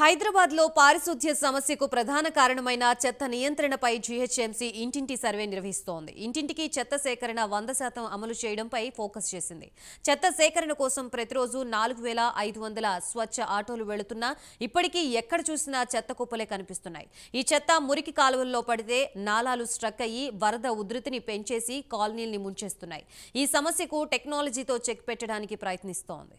హైదరాబాద్లో పారిశుద్ధ్య పారిశుధ్య సమస్యకు ప్రధాన కారణమైన చెత్త నియంత్రణపై జీహెచ్ఎంసీ ఇంటింటి సర్వే నిర్వహిస్తోంది. ఇంటింటికి చెత్త సేకరణ వంద శాతం అమలు చేయడంపై ఫోకస్ చేసింది. చెత్త సేకరణ కోసం ప్రతిరోజు నాలుగు వేల ఐదు వందల స్వచ్ఛ ఆటోలు వెళుతున్నా ఇప్పటికీ ఎక్కడ చూసినా చెత్త కుప్పలే కనిపిస్తున్నాయి. ఈ చెత్త మురికి కాలువల్లో పడితే నాలాలు స్ట్రక్ అయ్యి వరద ఉధృతిని పెంచేసి కాలనీల్ని ముంచేస్తున్నాయి. ఈ సమస్యకు టెక్నాలజీతో చెక్ పెట్టడానికి ప్రయత్నిస్తోంది.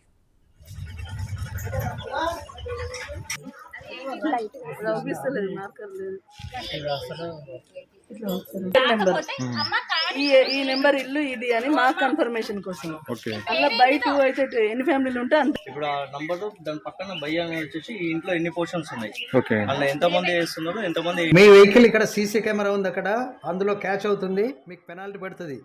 ఈ ఈ నెంబర్ ఇల్లు ఇది అని మా కన్ఫర్మేషన్ కోసం. ఓకే. అలా బయట అయితే ఎన్ని ఫ్యామిలీలు ఉంటే అంత. ఇప్పుడు ఆ నంబర్ దాని పక్కన భయ్య వచ్చేసి ఈ ఇంట్లో ఎన్ని పోర్షన్స్ ఉన్నాయి? ఓకే. అలా ఎంత మంది చేస్తున్నారు ఎంత మంది మీ వెహికల్ ఇక్కడ సీసీ కెమెరా ఉంది అక్కడ. అందులో క్యాచ్ అవుతుంది. మీకు పెనాల్టీ పడుతుంది.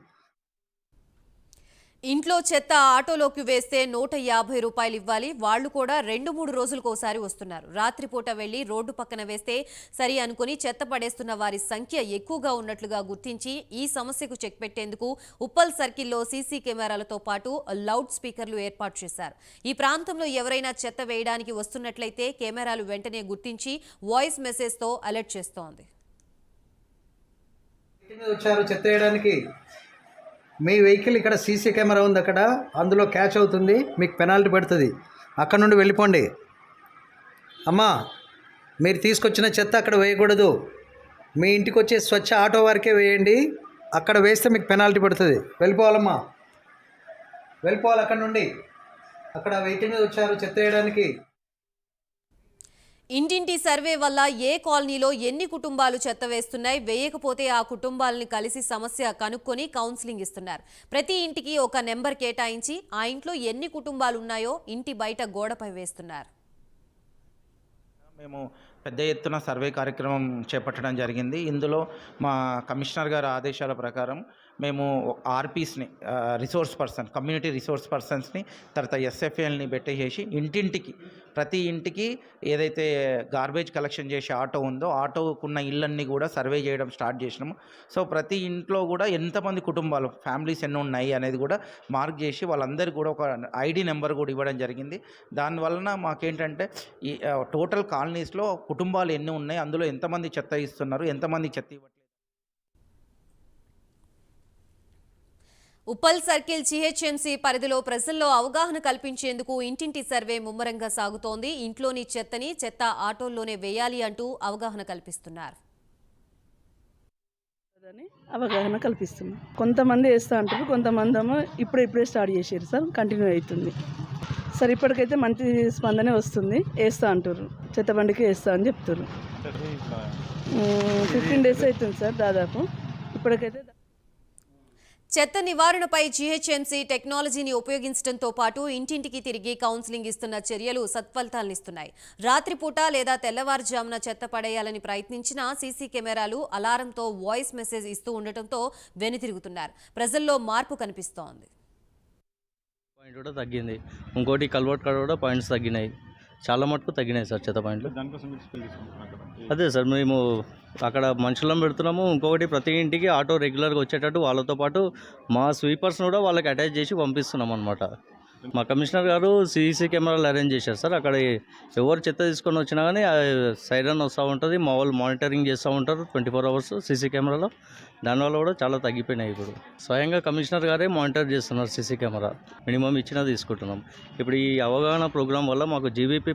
ఇంట్లో చెత్త ఆటోలోకి వేస్తే నూట యాభై రూపాయలు ఇవ్వాలి. వాళ్ళు కూడా రెండు మూడు రోజులకోసారి వస్తున్నారు. రాత్రిపూట వెళ్ళి రోడ్డు పక్కన వేస్తే సరి అనుకుని చెత్త పడేస్తున్న వారి సంఖ్య ఎక్కువగా ఉన్నట్లుగా గుర్తించి ఈ సమస్యకు చెక్ పెట్టేందుకు ఉప్పల్ సర్కిల్లో సీసీ కెమెరాలతో పాటు లౌడ్ స్పీకర్లు ఏర్పాటు చేశారు. ఈ ప్రాంతంలో ఎవరైనా చెత్త వేయడానికి వస్తున్నట్లయితే కెమెరాలు వెంటనే గుర్తించి వాయిస్ మెసేజ్తో అలర్ట్ చేస్తోంది. వచ్చారు చెత్త వేయడానికి. మీ వెహికల్ ఇక్కడ సీసీ కెమెరా ఉంది అక్కడ అందులో క్యాచ్ అవుతుంది మీకు పెనాల్టీ పడుతుంది. అక్కడ నుండి వెళ్ళిపోండి. అమ్మా మీరు తీసుకొచ్చిన చెత్త అక్కడ వేయకూడదు. మీ ఇంటికి వచ్చే స్వచ్ఛ ఆటో వారికే వేయండి. అక్కడ వేస్తే మీకు పెనాల్టీ పడుతుంది. వెళ్ళిపోవాలమ్మా. వెళ్ళిపోవాలి అక్కడ నుండి. అక్కడ వెహికల్ మీద వచ్చారు చెత్త వేయడానికి. ఇంటింటి సర్వే వల్ల ఏ కాలనీలో ఎన్ని కుటుంబాలు చెత్త వేస్తున్నాయి వేయకపోతే ఆ కుటుంబాలని కలిసి సమస్య కనుక్కొని కౌన్సిలింగ్ ఇస్తున్నారు. ప్రతి ఇంటికి ఒక నెంబర్ కేటాయించి ఆ ఇంట్లో ఎన్ని కుటుంబాలు ఉన్నాయో ఇంటి బయట గోడపై వేస్తున్నారు. మేము పెద్ద ఎత్తున సర్వే కార్యక్రమం చేపట్టడం జరిగింది. ఇందులో మా కమిషనర్ గారి ఆదేశాల ప్రకారం మేము ఆర్పీస్ని రిసోర్స్ పర్సన్ కమ్యూనిటీ రిసోర్స్ పర్సన్స్ని తర్వాత ఎస్ఎఫ్ఎల్ని పెట్టేసేసి ఇంటింటికి ప్రతి ఇంటికి ఏదైతే గార్బేజ్ కలెక్షన్ చేసే ఆటో ఉందో ఆటోకున్న ఇళ్ళన్నీ కూడా సర్వే చేయడం స్టార్ట్ చేసినాము. సో ప్రతి ఇంట్లో కూడా ఎంతమంది కుటుంబాలు ఫ్యామిలీస్ ఎన్ని ఉన్నాయి అనేది కూడా మార్క్ చేసి వాళ్ళందరికీ కూడా ఒక ఐడి నెంబర్ కూడా ఇవ్వడం జరిగింది. దానివలన మాకేంటంటే ఈ టోటల్ కాలనీస్లో కుటుంబాలు ఎన్ని ఉన్నాయి అందులో ఎంతమంది చెత్త ఇస్తున్నారు ఎంతమంది చెత్త ఇవ్వట్లేదు ఉప్పల్ సర్కిల్ జీహెచ్ఎంసీ పరిధిలో ప్రజల్లో అవగాహన కల్పించేందుకు ఇంటింటి సర్వే ముమ్మరంగా సాగుతోంది. ఇంట్లోని చెత్తని చెత్త ఆటోల్లోనే వేయాలి అంటూ అవగాహన కల్పిస్తున్నారు. అవగాహన కల్పిస్తున్నాం. కొంతమంది వేస్తూ అంటారు కొంతమంది ఏమో ఇప్పుడే ఇప్పుడే స్టార్ట్ చేసారు సార్ కంటిన్యూ అవుతుంది. సార్ ఇప్పటికైతే మంచి స్పందనే వస్తుంది వేస్తా అంటారు చెత్త బండికి వేస్తా అని చెప్తారు ఫిఫ్టీన్ డేస్ అవుతుంది సార్ దాదాపు. ఇప్పటికైతే చెత్త నివారణపై జీహెచ్ఎంసీ టెక్నాలజీని ఉపయోగించడంతో పాటు ఇంటింటికి తిరిగి కౌన్సిలింగ్ ఇస్తున్న చర్యలు సత్ఫలితాలనిస్తున్నాయి. రాత్రిపూట లేదా తెల్లవారుజామున చెత్త పడేయాలని ప్రయత్నించినా సీసీ కెమెరాలు అలారంతో వాయిస్ మెసేజ్ ఇస్తూ ఉండటంతో వెనుతిరుగుతున్నారు. ప్రజల్లో మార్పు కనిపిస్తోంది. పాయింట్ కూడా తగ్గింది. ఇంకోటి కల్వర్ట్ కాడ కూడా పాయింట్స్ తగ్గినాయి. చాలా మటుకు తగ్గినాయి సార్ చెత్త పాయింట్లు. అదే సార్ మేము అక్కడ మనుషులను పెడుతున్నాము ఇంకొకటి ప్రతి ఇంటికి ఆటో రెగ్యులర్గా వచ్చేటట్టు వాళ్ళతో పాటు మా స్వీపర్స్ని కూడా వాళ్ళకి అటాచ్ చేసి పంపిస్తున్నాం అనమాట మా కమిషనర్ గారు సీసీ కెమెరాలు అరేంజ్ చేశారు సార్. అక్కడ ఎవరు చెత్త తీసుకొని వచ్చినా కానీ సైరన్ వస్తూ ఉంటుంది మా వాళ్ళు మానిటరింగ్ చేస్తూ ఉంటారు ట్వంటీ ఫోర్ అవర్స్ సీసీ కెమెరాలో. దానివల్ల కూడా చాలా తగ్గిపోయినాయి ఇప్పుడు. స్వయంగా కమిషనర్ గారే మానిటర్ చేస్తున్నారు సీసీ కెమెరా. మినిమం ఇచ్చినా తీసుకుంటున్నాం. ఇప్పుడు ఈ అవగాహన ప్రోగ్రాం వల్ల మాకు జీబీపీ